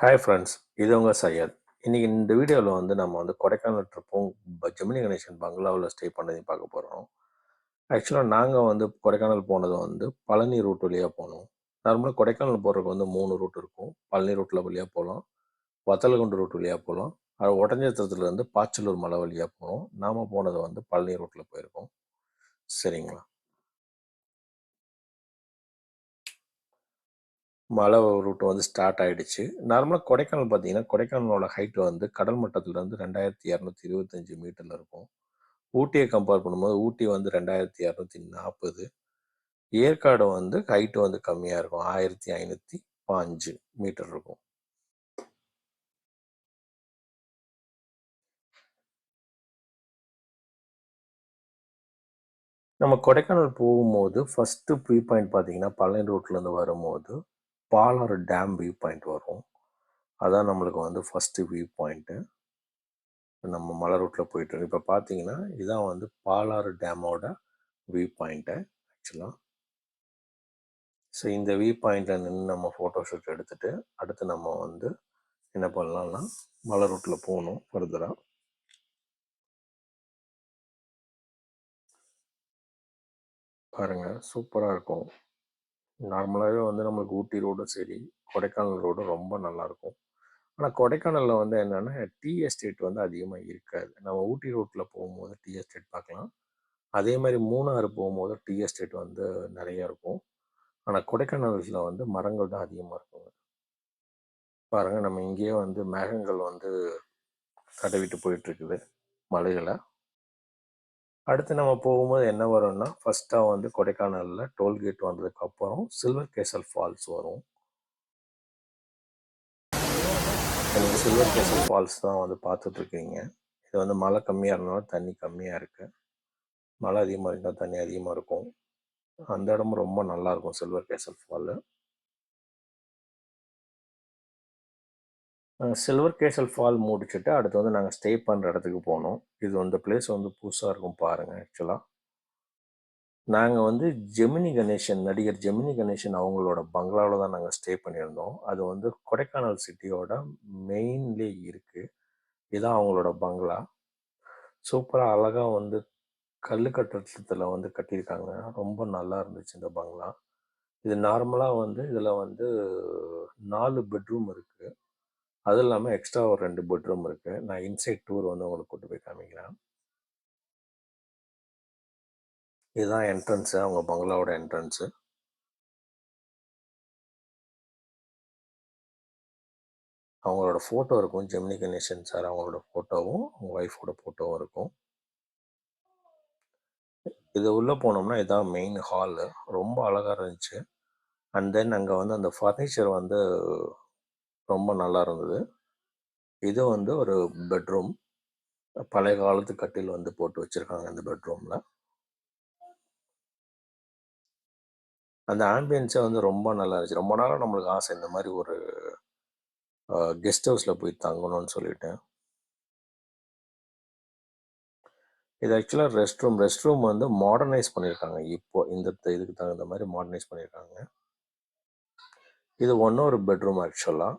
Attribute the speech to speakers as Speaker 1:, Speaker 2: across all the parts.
Speaker 1: Hi friends இது உங்கள் சையத். இன்றைக்கி இந்த வீடியோவில் வந்து நம்ம வந்து கொடைக்கானல் ட்ரிப்பும் ப- ஜெமினி கணேசன் பங்களாவில் ஸ்டே பண்ணதையும் பார்க்க போகிறோம் ஆக்சுவலாக நாங்கள் வந்து கொடைக்கானல் போனது வந்து பழனி ரூட் வழியாக போனோம். நார்மலாக கொடைக்கானல் போகிறதுக்கு வந்து மூணு ரூட் இருக்கும். பழனி ரூட்டில் வழியாக போகலாம் வத்தலகுண்டு ரூட் வழியாக போகலாம் அது ஒட்டஞ்சத்திரத்துலேருந்து பாச்சலூர் மலை வழியாக போகிறோம் நாம் போனது வந்து பழனி ரூட்டில் போயிருக்கோம். சரிங்களா? மலை ரூட் வந்து ஸ்டார்ட் ஆயிடுச்சு. நார்மலாக கொடைக்கானல் பார்த்தீங்கன்னா கொடைக்கானலோட ஹைட் வந்து கடல் மட்டத்துலேருந்து ரெண்டாயிரத்தி இரநூத்தி இருபத்தஞ்சி மீட்டரில் இருக்கும். ஊட்டியை கம்பேர் பண்ணும்போது ஊட்டி வந்து ரெண்டாயிரத்தி இரநூத்தி நாற்பது ஏற்காடு வந்து ஹைட்டு வந்து கம்மியாக இருக்கும். ஆயிரத்தி ஐநூற்றி பாஞ்சு மீட்டர் இருக்கும். நம்ம கொடைக்கானல் போகும்போது ஃபஸ்ட்டு ப்ரீ பாயிண்ட் பார்த்தீங்கன்னா பழனி ரூட்லேருந்து வரும்போது பாலாறு டேம் வியூ பாயிண்ட் வரும். அதான் நம்மளுக்கு வந்து ஃபஸ்ட்டு வியூ பாயிண்ட்டு நம்ம மலை ரூட்டில் போயிட்டு இப்போ பார்த்தீங்கன்னா இதான் வந்து பாலாறு டேமோட வியூ பாயிண்ட்டு ஆக்சுவலாக ஸோ இந்த வியூ பாயிண்ட்டில் நின்று நம்ம ஃபோட்டோ ஷூட் எடுத்துகிட்டு அடுத்து நம்ம வந்து என்ன பண்ணலாம்னா மலை ரூட்டில் போகணும் ஃபர்தராக பாருங்கள் சூப்பராக இருக்கும். நார்மலாகவே வந்து நம்மளுக்கு ஊட்டி ரோடும் சரி கொடைக்கானல் ரோடும் ரொம்ப நல்லாயிருக்கும். ஆனால் கொடைக்கானலில் வந்து என்னென்னா டீ எஸ்டேட் வந்து அதிகமாக இருக்காது. நம்ம ஊட்டி ரோட்டில் போகும்போது டீ எஸ்டேட் பார்க்கலாம். அதே மாதிரி மூணாறு போகும்போது டீ எஸ்டேட் வந்து நிறையா இருக்கும். ஆனால் கொடைக்கானலில் வந்து மரங்கள் தான் அதிகமாக இருக்குங்க. பாருங்கள் நம்ம இங்கேயே வந்து மேகங்கள் வந்து தடவிட்டு போயிட்டுருக்குது மலைகளை. அடுத்து நம்ம போகும்போது என்ன வரும்னா ஃபஸ்ட்டாக வந்து கொடைக்கானலில் டோல்கேட் வந்ததுக்கு அப்புறம் சில்வர் கேசல் ஃபால்ஸ் வரும். எனக்கு சில்வர் கேசல் ஃபால்ஸ் தான் வந்து பார்த்துட்ருக்கீங்க. இது வந்து மழை கம்மியாக இருந்தாலும் தண்ணி கம்மியாக இருக்குது மழை அதிகமாக இருந்தால் தண்ணி அதிகமாக இருக்கும். அந்த இடமும் ரொம்ப நல்லாயிருக்கும் silver cascade fall silver cascade fall முடிச்சுட்டு அடுத்து வந்து நாங்கள் ஸ்டே பண்ணுற இடத்துக்கு போனோம். இது வந்து பிளேஸ் வந்து புதுசாக இருக்கும் பாருங்கள் ஆக்சுவலாக நாங்கள் வந்து ஜெமினி கணேசன் நடிகர் ஜெமினி கணேசன் அவங்களோட பங்களாவில் தான் நாங்கள் ஸ்டே பண்ணியிருந்தோம். அது வந்து கொடைக்கானல் சிட்டியோட மெயின்லே இருக்குது இதுதான் அவங்களோட பங்களா சூப்பராக அழகாக வந்து கல் கட்டடத்தில் வந்து கட்டியிருக்காங்க. ரொம்ப நல்லா இருந்துச்சு இந்த பங்களா இது நார்மலாக வந்து இதில் வந்து நாலு பெட்ரூம் இருக்குது அதுவும் இல்லாமல் எக்ஸ்ட்ரா ஒரு ரெண்டு பெட்ரூம் இருக்குது நான் இன்சைட் டூர் வந்து உங்களுக்கு கூட்டு போய் காமிக்கிறேன். இதுதான் என்ட்ரன்ஸு அவங்க பங்களாவோட என்ட்ரன்ஸு அவங்களோட ஃபோட்டோ இருக்கும். ஜெமினி கணேசன் சார் அவங்களோட ஃபோட்டோவும் அவங்க ஒய்ஃபோட ஃபோட்டோவும் இருக்கும். இது உள்ளே போனோம்னா இதான் மெயின் ஹாலு ரொம்ப அழகாக இருந்துச்சு. அண்ட் தென் அங்கே வந்து அந்த ஃபர்னிச்சர் வந்து ரொம்ப நல்லா இருந்தது. இது வந்து ஒரு பெட்ரூம். பழைய காலத்து கட்டில் வந்து போட்டு வச்சுருக்காங்க இந்த பெட்ரூமில். அந்த ஆம்பியன்ஸே வந்து ரொம்ப நல்லா இருந்துச்சு. ரொம்ப நாளாக நம்மளுக்கு ஆசை இந்த மாதிரி ஒரு கெஸ்ட் ஹவுஸில் போய் தங்கணும்னு சொல்லிட்டு. இது ஆக்சுவலாக ரெஸ்ட் ரூம். ரெஸ்ட் ரூம் வந்து மாடர்னைஸ் பண்ணியிருக்காங்க இப்போ இந்த இதுக்கு தகுந்த மாதிரி மாடர்னைஸ் பண்ணியிருக்காங்க இது ஒன்றும் ஒரு பெட்ரூம் ஆக்சுவலாக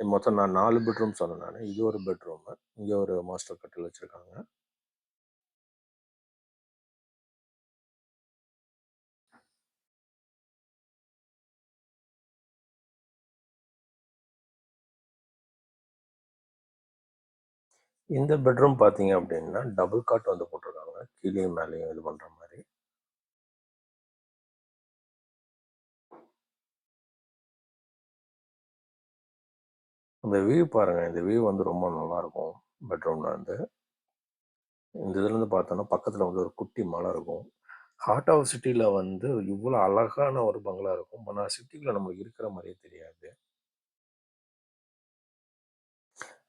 Speaker 1: மொத்தம் நான் நாலு பெட்ரூம் சொன்னேன் நான். இது ஒரு பெட்ரூமு. இங்கே ஒரு மாஸ்டர் கட்டில் வச்சுருக்காங்க. இந்த பெட்ரூம் பார்த்தீங்க அப்படின்னா டபுள் காட் வந்து போட்டிருக்காங்க கீழே மேலேயும் இது பண்ணுற மாதிரி இந்த வியூ பாருங்கள் இந்த வியூ வந்து ரொம்ப நல்லா இருக்கும் பெட்ரூமில் வந்து இந்த இதுலேருந்து பார்த்தோன்னா பக்கத்தில் வந்து ஒரு குட்டி மலை இருக்கும். ஹார்ட் ஆஃப் சிட்டியில் வந்து இவ்வளோ அழகான ஒரு பங்களா இருக்கும். ஆனால் சிட்டிக்குள்ளே நம்மளுக்கு இருக்கிற மாதிரியே தெரியாது.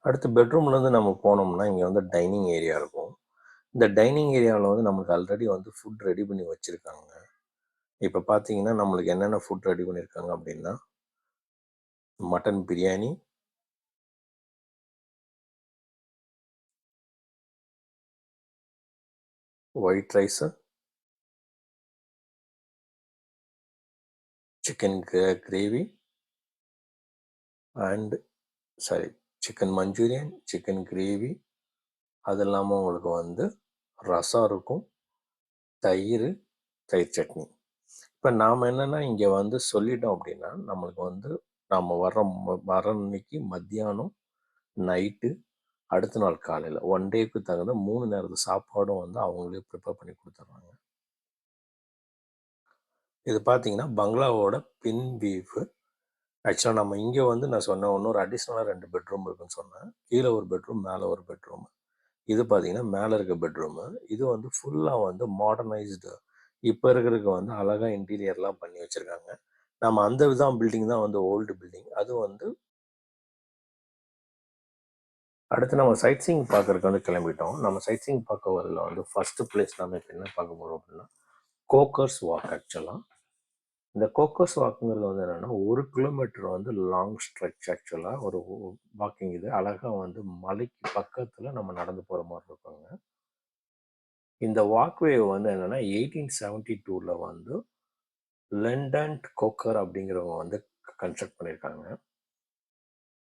Speaker 1: அடுத்து பெட்ரூம்லேருந்து நம்ம போனோம்னா இங்கே வந்து டைனிங் ஏரியா இருக்கும். இந்த டைனிங் ஏரியாவில் வந்து நம்மளுக்கு ஆல்ரெடி வந்து ஃபுட் ரெடி பண்ணி வச்சுருக்காங்க. இப்போ பார்த்தீங்கன்னா நம்மளுக்கு என்னென்ன ஃபுட் ரெடி பண்ணியிருக்காங்க அப்படின்னா mutton biryani white rice chicken gravy and sorry chicken manchurian chicken gravy அது இல்லாமல் உங்களுக்கு வந்து ரசம் இருக்கும் தயிர் தயிர் சட்னி. இப்போ நாம் என்னென்னா இங்கே வந்து சொல்லிட்டோம் அப்படின்னா நம்மளுக்கு வந்து நாம் வர்ற வர அன்னைக்கு மத்தியானம் நைட்டு அடுத்த நாள் காலையில் ஒன் டேக்கு தகுந்த மூணு நேரத்து சாப்பாடும் வந்து அவங்களே ப்ரிப்பேர் பண்ணி கொடுத்துட்றாங்க இது பார்த்தீங்கன்னா பங்களாவோட பின் வீஃபு ஆக்சுவலாக நம்ம இங்கே வந்து நான் சொன்னேன் இன்னொரு அடிஷ்னலாக ரெண்டு பெட்ரூம் இருக்குன்னு சொன்னேன். கீழே ஒரு பெட்ரூம் மேலே ஒரு பெட்ரூம் இது பார்த்தீங்கன்னா மேலே இருக்க பெட்ரூமு இது வந்து ஃபுல்லாக வந்து மாடர்னைஸ்டு இப்போ இருக்கிறதுக்கு வந்து அழகாக இன்டீரியர்லாம் பண்ணி வச்சுருக்காங்க. நம்ம அந்த விதம் பில்டிங் தான் வந்து ஓல்டு பில்டிங் அது வந்து அடுத்து நம்ம சைட் சீங் பார்க்கறதுக்கு வந்து கிளம்பிட்டோம். நம்ம சைட் சீங் பார்க்க வரல வந்து ஃபஸ்ட்டு பிளேஸ் நம்ம இப்போ என்ன பார்க்க போகிறோம் அப்படின்னா கோக்கர்ஸ் வாக் ஆக்சுவலாக இந்த கோக்கர்ஸ் வாக்குங்கிறது வந்து என்னென்னா ஒரு கிலோமீட்டர் வந்து லாங் ஸ்ட்ரெச் ஆக்சுவலாக ஒரு வாக்கிங் இது. அழகாக வந்து மலைக்கு பக்கத்தில் நம்ம நடந்து போகிற மாதிரி இருக்கோங்க இந்த வாக்வே வந்து என்னென்னா எயிட்டீன் செவன்ட்டி டூவில் வந்து லண்டன் கோக்கர் அப்படிங்கிறவங்க வந்து கன்ஸ்ட்ரக்ட் பண்ணியிருக்காங்க.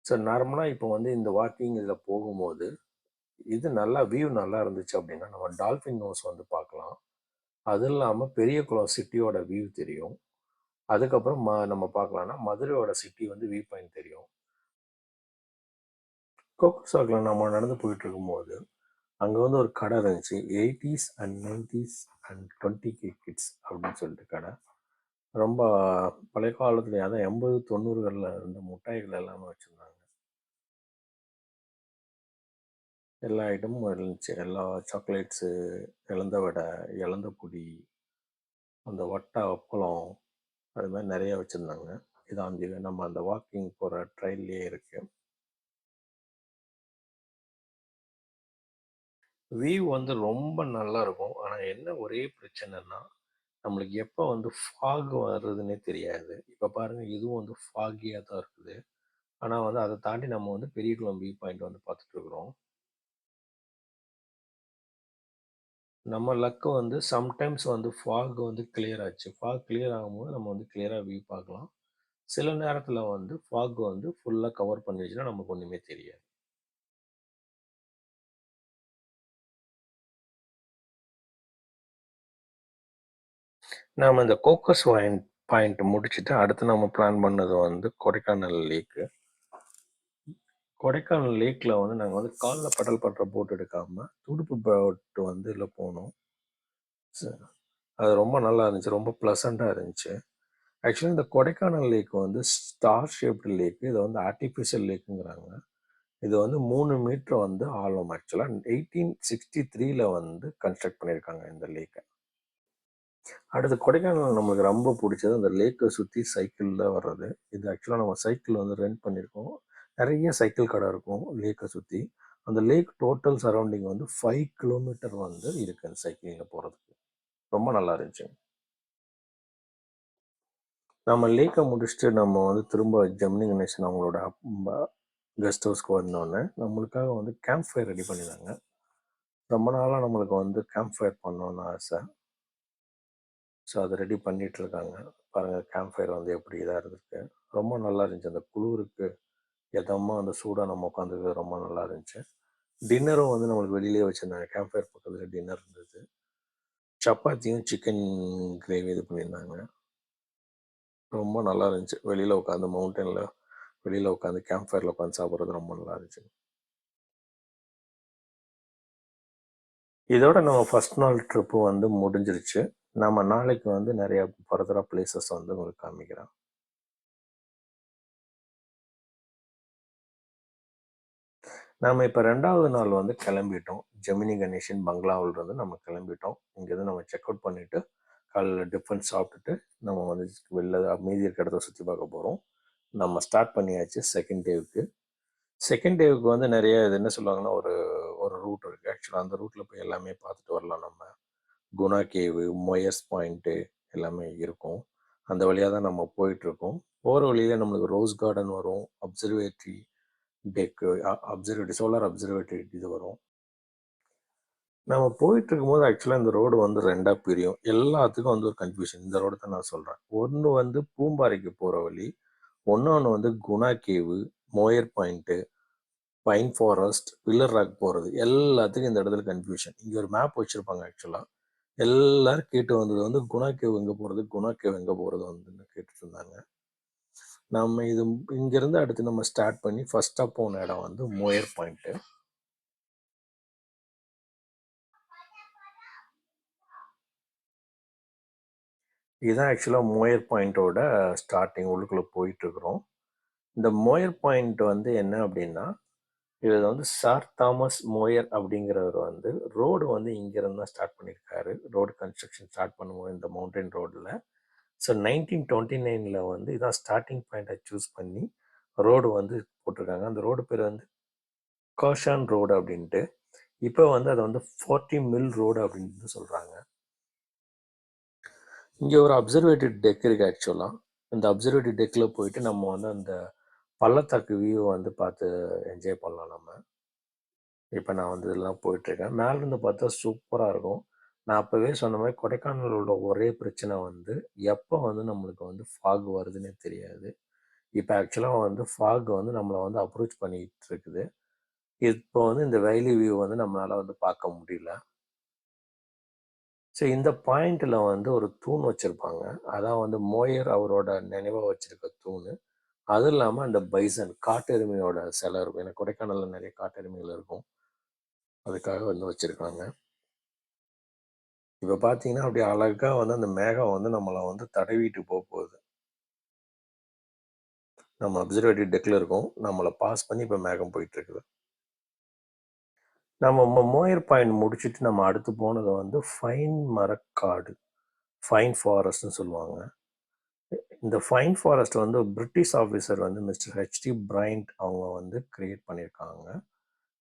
Speaker 1: ஸோ நார்மலாக இப்போ வந்து இந்த வாக்கிங் இதில் போகும்போது இது நல்லா வியூ நல்லா இருந்துச்சு அப்படின்னா நம்ம டால்ஃபின் நோஸ் வந்து பார்க்கலாம். அது இல்லாமல் பெரிய குளம் சிட்டியோட வியூ தெரியும். அதுக்கப்புறம் ம நம்ம பார்க்கலாம்னா மதுரையோட சிட்டி வந்து வியூ பாயிண்ட் தெரியும். கோக்கோசாக்கில் நம்ம நடந்து போயிட்டு இருக்கும்போது அங்கே வந்து ஒரு கடை இருந்துச்சு. Eighties and nineties and twenty K kids அப்படின்னு சொல்லிட்டு கடை. ரொம்ப பழைய காலத்துல அதான் எண்பது தொண்ணூறுகளில் இருந்த மிட்டாய்கள் எல்லாமே வச்சுருந்தாங்க. எல்லா ஐட்டமும் இருந்துச்சு. எல்லா சாக்லேட்ஸு இழந்த வடை இழந்த பொடி அந்த வட்டை அப்பளம் அது மாதிரி நிறைய வச்சுருந்தாங்க. இதான் நம்ம அந்த வாக்கிங் போகிற ட்ரெயின்லேயே இருக்குது வியூ வந்து ரொம்ப நல்லா இருக்கும். ஆனால் என்ன ஒரே பிரச்சனைன்னா நம்மளுக்கு எப்போ வந்து ஃபாக் வர்றதுன்னே தெரியாது. இப்போ பாருங்கள் இதுவும் வந்து ஃபாகியாக தான் இருக்குது. ஆனால் வந்து அதை தாண்டி நம்ம வந்து பெரிய குளம் வியூ பாயிண்ட் வந்து பார்த்துட்ருக்குறோம் நம்ம லக்கு வந்து சம்டைம்ஸ் வந்து ஃபாக் வந்து கிளியர் ஆச்சு. ஃபாக் கிளியர் ஆகும்போது நம்ம வந்து கிளியராக வியூ பார்க்கலாம். சில நேரத்தில் வந்து ஃபாக் வந்து ஃபுல்லாக கவர் பண்ணிடுச்சுன்னா நமக்கு ஒன்றுமே தெரியாது. நாம் இந்த கோக்கஸ் வாயின் பாயிண்ட் முடிச்சுட்டு அடுத்து நம்ம பிளான் பண்ணது வந்து கொடைக்கானல் லேக்கு கொடைக்கானல் லேக்கில் வந்து நாங்கள் வந்து காலில் படல் படுற போட் எடுக்காமல் துடுப்பு போட்டு வந்து இதில் போனோம். அது ரொம்ப நல்லா இருந்துச்சு. ரொம்ப ப்ளசண்ட்டாக இருந்துச்சு. ஆக்சுவலி இந்த கொடைக்கானல் லேக் வந்து ஸ்டார் ஷேப்டு லேக்கு இதை வந்து ஆர்டிஃபிஷியல் லேக்குங்கிறாங்க. இது வந்து மூணு மீட்டர் வந்து ஆழம் ஆக்சுவலாக எயிட்டீன் சிக்ஸ்டி த்ரீல வந்து கன்ஸ்ட்ரக்ட் பண்ணியிருக்காங்க இந்த லேக்கை. அடுத்து கொடைக்கானல் நம்மளுக்கு ரொம்ப பிடிச்சது. அந்த லேக்கை சுற்றி சைக்கிளில் வர்றது. இது ஆக்சுவலாக நம்ம சைக்கிள் வந்து ரெண்ட் பண்ணியிருக்கோம். நிறைய சைக்கிள் கடை இருக்கும் லேக்கை சுற்றி அந்த லேக் டோட்டல் சரௌண்டிங் வந்து ஃபைவ் கிலோமீட்டர் வந்து இருக்குது அந்த சைக்கிளில் போகிறதுக்கு ரொம்ப நல்லா இருந்துச்சு. நம்ம லேக்கை முடிச்சுட்டு நம்ம வந்து திரும்ப ஜெமினி கணேசன் அவங்களோட கெஸ்ட் ஹவுஸ்க்கு வந்தோடனே நம்மளுக்காக வந்து கேம்ப் ஃபயர் ரெடி பண்ணியிருந்தாங்க ரொம்ப நாளாக நம்மளுக்கு வந்து கேம்ப் ஃபயர் பண்ணோன்னு ஆசை. ஸோ அதை ரெடி பண்ணிகிட்ருக்காங்க பாருங்கள் கேம்ப் ஃபயர் வந்து எப்படி இதாக இருந்திருக்கு. ரொம்ப நல்லா இருந்துச்சு. அந்த குளிருக்கு எதமாக அந்த சூடாக நம்ம உட்காந்துருக்கு ரொம்ப நல்லா இருந்துச்சு டின்னரும் வந்து நம்மளுக்கு வெளியிலே வச்சுருந்தாங்க. கேம்ப் ஃபயர் பக்கத்தில் டின்னர் இருந்தது. சப்பாத்தியும் சிக்கன் கிரேவி இது பண்ணியிருந்தாங்க ரொம்ப நல்லா இருந்துச்சு வெளியில் உட்காந்து மவுண்டனில் வெளியில் உட்காந்து கேம்ப் ஃபயரில் உட்காந்து சாப்பிட்றது ரொம்ப நல்லா இருந்துச்சு இதோட நம்ம ஃபஸ்ட் நாள் ட்ரிப்பு வந்து முடிஞ்சிருச்சு. நம்ம நாளைக்கு வந்து நிறையா ஃபர்தராக பிளேசஸ் வந்து உங்களுக்கு காமிக்கிறேன். நாம் இப்போ ரெண்டாவது நாள் வந்து கிளம்பிட்டோம். ஜெமினி கணேஷன் பங்களாவிலிருந்து நம்ம கிளம்பிட்டோம். இங்கேருந்து நம்ம செக் அவுட் பண்ணிவிட்டு காலையில் டிஃபன் சாப்பிட்டுட்டு நம்ம வந்து வெளில மீதி இருக்கிற இடத்த சுற்றி பார்க்க போகிறோம் நம்ம ஸ்டார்ட் பண்ணியாச்சு செகண்ட் டேவுக்கு செகண்ட் டேவுக்கு வந்து நிறைய இது என்ன சொல்லுவாங்கன்னா ஒரு ஒரு ரூட் இருக்குது ஆக்சுவலாக அந்த ரூட்டில் போய் எல்லாமே பார்த்துட்டு வரலாம் நம்ம. குணா கேவு மொயஸ் பாயிண்ட்டு எல்லாமே இருக்கும். அந்த வழியாக தான் நம்ம போயிட்டுருக்கோம் போகிற வழியில் நம்மளுக்கு ரோஸ் கார்டன் வரும். Observatory deck observatory solar observatory இது வரும். நம்ம போயிட்டு இருக்கும்போது ஆக்சுவலாக இந்த ரோடு வந்து ரெண்டாக பிரியும். எல்லாத்துக்கும் வந்து ஒரு கன்ஃபியூஷன் இந்த ரோடு தான் நான் சொல்கிறேன் ஒன்று வந்து பூம்பாறைக்கு போகிற வழி ஒன்று வந்து Guna cave Moyar point pine forest pillar rock போகிறது எல்லாத்துக்கும் இந்த இடத்துல கன்ஃபியூஷன் இங்கே ஒரு மேப் வச்சுருப்பாங்க ஆக்சுவலாக எல்லாரும் கேட்டு வந்தது வந்து குணா கேவ் எங்கே போகிறது குணா கேவ் எங்கே போகிறது வந்து கேட்டுட்டு இருந்தாங்க. நம்ம இது இங்கேருந்து அடுத்து நம்ம ஸ்டார்ட் பண்ணி ஃபஸ்ட்டாக போன இடம் வந்து மோயர் பாயிண்ட்டு இதுதான் ஆக்சுவலாக மோயர் பாயிண்ட்டோட ஸ்டார்டிங் உள்ளுக்குள்ளே போயிட்டுருக்குறோம். இந்த மோயர் பாயிண்ட் வந்து என்ன அப்படின்னா இதில் வந்து சார் தாமஸ் மோயர் அப்படிங்கிறவர் வந்து ரோடு வந்து இங்கேருந்து தான் ஸ்டார்ட் பண்ணியிருக்காரு. ரோடு கன்ஸ்ட்ரக்ஷன் ஸ்டார்ட் பண்ணுவோம் இந்த மவுண்டன் ரோடில் ஸோ நைன்டீன் டுவெண்ட்டி நைனில் வந்து இதான் ஸ்டார்டிங் பாயிண்ட்டை சூஸ் பண்ணி ரோடு வந்து போட்டிருக்காங்க. அந்த ரோடு பேர் வந்து காஷான் ரோடு அப்படின்ட்டு. இப்போ வந்து அதை வந்து ஃபார்ட்டி மில் ரோடு அப்படின்ட்டு சொல்கிறாங்க இங்கே ஒரு அப்சர்வேட்டிவ் டெக் இருக்குது ஆக்சுவலாக இந்த அப்சர்வேட்டிவ் டெக்கில் போயிட்டு நம்ம வந்து அந்த பள்ளத்தாக்கு வியூ வந்து பார்த்து என்ஜாய் பண்ணலாம் நம்ம. இப்போ நான் வந்து இதெல்லாம் போயிட்டுருக்கேன் மேலேருந்து பார்த்தா சூப்பராக இருக்கும். நான் அப்போவே சொன்ன மாதிரி கொடைக்கானலோட ஒரே பிரச்சனை வந்து எப்போ வந்து நம்மளுக்கு வந்து ஃபாக் வருதுன்னே தெரியாது. இப்போ ஆக்சுவலாக வந்து ஃபாக் வந்து நம்மளை வந்து அப்ரோச் பண்ணிகிட்டு இருக்குது இப்போ வந்து இந்த வேலி வியூ வந்து நம்மளால் வந்து பார்க்க முடியல. ஸோ இந்த பாயிண்டில் வந்து ஒரு தூண் வச்சுருப்பாங்க. அதான் வந்து மோயர் அவரோட நினைவாக வச்சுருக்க தூண். அதுவும் இல்லாமல் அந்த பைசன் காட்டெருமையோட சிலை இருக்கும். ஏன்னா கொடைக்கானலில் நிறைய காட்டெருமைகள் இருக்கும். அதுக்காக வந்து வச்சுருக்காங்க. இப்போ பார்த்தீங்கன்னா அப்படியே அழகாக வந்து அந்த மேகம் வந்து நம்மளை வந்து தடவிட்டு போக போகுது நம்ம அப்சர்வேட்டரி டெக்கில் இருக்கோம். நம்மளை பாஸ் பண்ணி இப்போ மேகம் போயிட்டு இருக்குது நம்ம மோயர் பாயிண்ட் முடிச்சுட்டு நம்ம அடுத்து போனது வந்து ஃபைன் மரக்காடு ஃபைன் ஃபாரஸ்ட்னு சொல்லுவாங்க. இந்த ஃபைன் ஃபாரஸ்ட் வந்து பிரிட்டிஷ் ஆஃபீஸர் வந்து மிஸ்டர் ஹெச்டி பிரைண்ட் அவங்க வந்து கிரியேட் பண்ணியிருக்காங்க.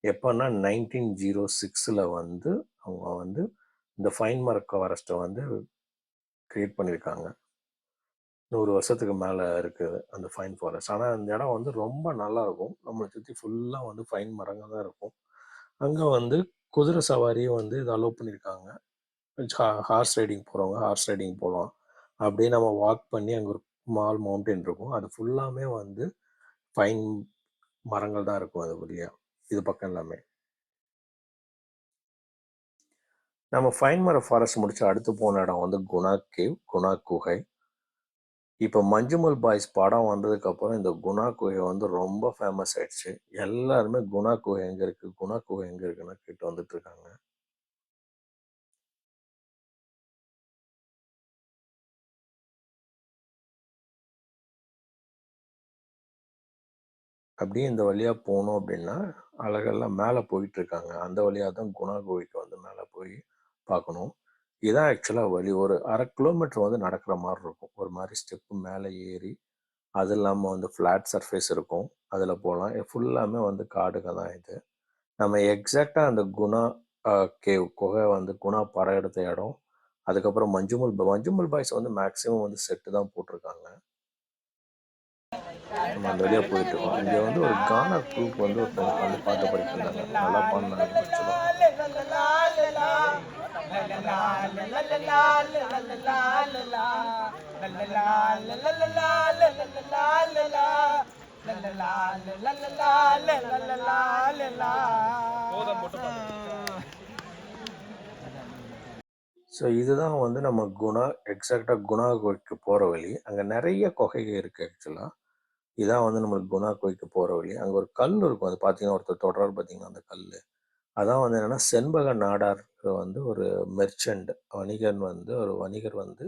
Speaker 1: எப்போன்னா நைன்டீன் ஜீரோ சிக்ஸில் வந்து அவங்க வந்து இந்த ஃபைன் மரக்க ஃபாரஸ்ட்டை வந்து க்ரியேட் பண்ணியிருக்காங்க நூறு வருஷத்துக்கு மேலே இருக்குது அந்த ஃபைன் ஃபாரஸ்ட். ஆனால் அந்த இடம் வந்து ரொம்ப நல்லாயிருக்கும் நம்மளை சுற்றி ஃபுல்லாக வந்து ஃபைன் மரங்கள் தான் இருக்கும். அங்கே வந்து குதிரை சவாரியும் வந்து இது அலோவ் பண்ணியிருக்காங்க ஹார்ஸ் ரைடிங் போகிறவங்க ஹார்ஸ் ரைடிங் போகலாம் அப்படியே நம்ம வாக் பண்ணி அங்கே ஒரு மால் மவுண்டன் இருக்கும். அது ஃபுல்லாமே வந்து ஃபைன் மரங்கள் தான் இருக்கும். அது வழியாக இது பக்கம் எல்லாமே. நம்ம ஃபைன் மர ஃபாரஸ்ட் முடிச்சு அடுத்து போன இடம் வந்து குணா கேவ் குணா குகை இப்போ மஞ்சுமல் பாய்ஸ் படம் வந்ததுக்கப்புறம் இந்த குணா குகை வந்து ரொம்ப ஃபேமஸ் ஆயிடுச்சு. எல்லாருமே குணா குகை எங்கே இருக்குது குணா குகை எங்கே இருக்குன்னு கேட்டு வந்துட்டு இருக்காங்க. அப்படியே இந்த வழியாக போனோம் அப்படின்னா அழகெல்லாம் மேலே போயிட்டுருக்காங்க அந்த வழியாக தான் குணா கோவிக்கு வந்து மேலே போய் பார்க்கணும். இதுதான் ஆக்சுவலாக வழி. ஒரு அரை கிலோமீட்டர் வந்து நடக்கிற மாதிரி இருக்கும். ஒரு மாதிரி ஸ்டெப்பு மேலே ஏறி அது இல்லாமல் வந்து ஃப்ளாட் சர்ஃபேஸ் இருக்கும். அதில் போகலாம். ஃபுல்லாமே வந்து காடுங்க தான் இது. நம்ம எக்ஸாக்டாக அந்த குணா கேவ் குகை வந்து குணா பற எடுத்த இடம். அதுக்கப்புறம் மஞ்சுமல் மஞ்சுமல் பாய்ஸ் வந்து மேக்ஸிமம் வந்து செட்டு தான் போட்டிருக்காங்க. நம்ம அந்த வழியாக போயிட்டு இருக்கோம் இங்கே வந்து ஒரு கானா குரூப் வந்து ஒருத்தவங்க வந்து பாட்டு படிக்கிறாங்க. நல்லா பண்ணாங்க ஸோ இதுதான் வந்து நம்ம குணா எக்ஸாக்டாக குணா கோய்க்கு போகிற வழி. அங்கே நிறைய குகைகள் இருக்குது ஆக்சுவலாக இதான் வந்து நம்மளுக்கு குணா கோய்க்கு போகிற வழி. அங்கே ஒரு கல் இருக்கும். அது பார்த்தீங்கன்னா ஒருத்தர் தொடர் பார்த்தீங்கன்னா அந்த கல் அதான் வந்து என்னென்னா செண்பக நாடாருக்கு வந்து ஒரு மெர்ச்சண்ட் வணிகன் வந்து ஒரு வணிகர் வந்து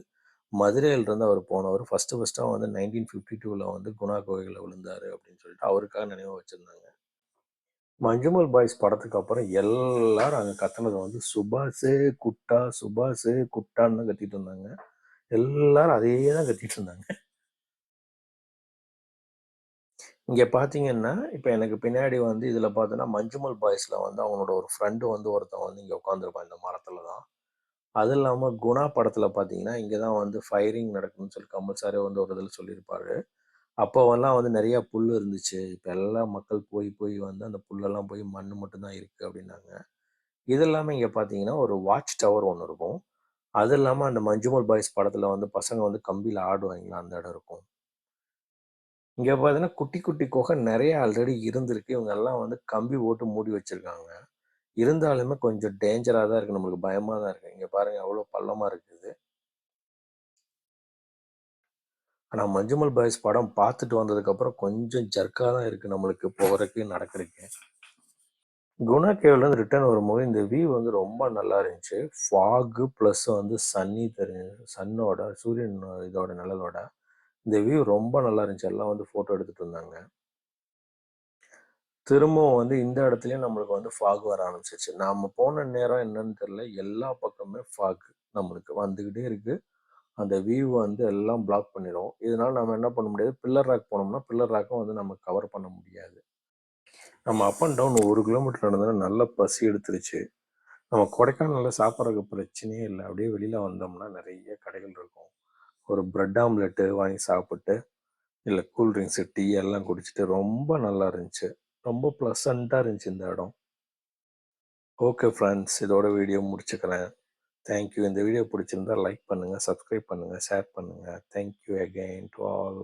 Speaker 1: மதுரையிலிருந்து அவர் போனவர். ஃபஸ்ட்டு ஃபஸ்ட்டாக வந்து நைன்டீன் ஃபிஃப்டி டூவில் வந்து குணா கோயிலில் விழுந்தார் அப்படின்னு சொல்லிட்டு அவருக்காக நினைவு வச்சுருந்தாங்க. மஞ்சுமல் பாய்ஸ் படத்துக்கு அப்புறம் எல்லாரும் அங்கே கத்துனது வந்து சுபாஷு குட்டா சுபாஷு குட்டான்னு கத்திட்டு இருந்தாங்க. எல்லாரும் அதையே தான் கத்திட்டு இருந்தாங்க. இங்கே பார்த்தீங்கன்னா, இப்போ எனக்கு பின்னாடி வந்து இதில் பார்த்தோன்னா, மஞ்சுமல் பாய்ஸில் வந்து அவங்களோட ஒரு ஃப்ரெண்டு வந்து ஒருத்தன் வந்து இங்கே உட்காந்துருப்பான் இந்த மரத்தில் தான். அது இல்லாமல் குணா படத்தில் பார்த்தீங்கன்னா, இங்கே தான் வந்து ஃபயரிங் நடக்கணும்னு சொல்லி கம்பல்சாரே வந்து ஒரு இதில் சொல்லியிருப்பாரு. அப்போவெல்லாம் வந்து நிறையா புல் இருந்துச்சு. இப்போ எல்லாம் மக்கள் போய் போய் வந்து அந்த புல்லெல்லாம் போய் மண் மட்டும்தான் இருக்குது அப்படின்னாங்க. இது இல்லாமல் இங்கே பார்த்தீங்கன்னா, ஒரு வாட்ச் டவர் ஒன்று இருக்கும். அது இல்லாமல் அந்த மஞ்சுமல் பாய்ஸ் படத்தில் வந்து பசங்க வந்து கம்பியில் ஆடுவாங்களா அந்த இடம் இருக்கும். இங்கே பார்த்தீங்கன்னா, குட்டி குட்டி குகை நிறைய ஆல்ரெடி இருந்திருக்கு. இவங்க எல்லாம் வந்து கம்பி போட்டு மூடி வச்சிருக்காங்க. இருந்தாலுமே கொஞ்சம் டேஞ்சராக தான் இருக்குது நம்மளுக்கு பயமாக தான் இருக்குது இங்கே பாருங்க அவ்வளோ பள்ளமாக இருக்குது. ஆனால் மஞ்சுமல் பாய்ஸ் படம் பார்த்துட்டு வந்ததுக்கப்புறம் கொஞ்சம் ஜர்க்காக தான் இருக்கு நம்மளுக்கு போகிறதுக்கு நடக்கிறதுக்கு. குணா கேவ்லேருந்து ரிட்டர்ன் வரும்போது இந்த வியூ வந்து ரொம்ப நல்லா இருந்துச்சு. ஃபாகு ப்ளஸ் வந்து சன்னி தெரிஞ்சு சன்னோட சூரியன் இதோட நிழலோட இந்த வியூ ரொம்ப நல்லா இருந்துச்சு. எல்லாம் வந்து ஃபோட்டோ எடுத்துட்டு இருந்தாங்க. திரும்பவும் வந்து இந்த இடத்துலயும் நம்மளுக்கு வந்து ஃபாக் வர ஆரம்பிச்சிருச்சு. நாம போன நேரம் என்னன்னு தெரியல. எல்லா பக்கமுமே ஃபாக் நம்மளுக்கு வந்துகிட்டே இருக்கு. அந்த வியூ வந்து எல்லாம் பிளாக் பண்ணிடும் இதனால நம்ம என்ன பண்ண முடியாது, பில்லர் ராக் போனோம்னா, பில்லர் ராக்கும் வந்து நம்ம கவர் பண்ண முடியாது. நம்ம அப் அண்ட் டவுன் ஒரு கிலோமீட்டர் நடந்தோனே நல்ல பசி எடுத்துருச்சு. நம்ம கொடைக்கானலில் சாப்பிட்றதுக்கு பிரச்சனையே இல்லை அப்படியே வெளியில வந்தோம்னா நிறைய கடைகள் இருக்கும். ஒரு பிரெட் ஆம்லெட்டு வாங்கி சாப்பிட்டு, இல்லை கூல்ட்ரிங்க்ஸு டீ எல்லாம் குடிச்சிட்டு ரொம்ப நல்லா இருந்துச்சு. ரொம்ப ப்ளசண்ட்டாக இருந்துச்சு இந்த இடம். Okay friends. இதோட வீடியோ முடிச்சுக்கிறேன். Thank you. இந்த வீடியோ பிடிச்சிருந்தா லைக் பண்ணுங்கள் சப்ஸ்கிரைப் பண்ணுங்கள் ஷேர் பண்ணுங்கள் தேங்க் யூ டு ஆல்.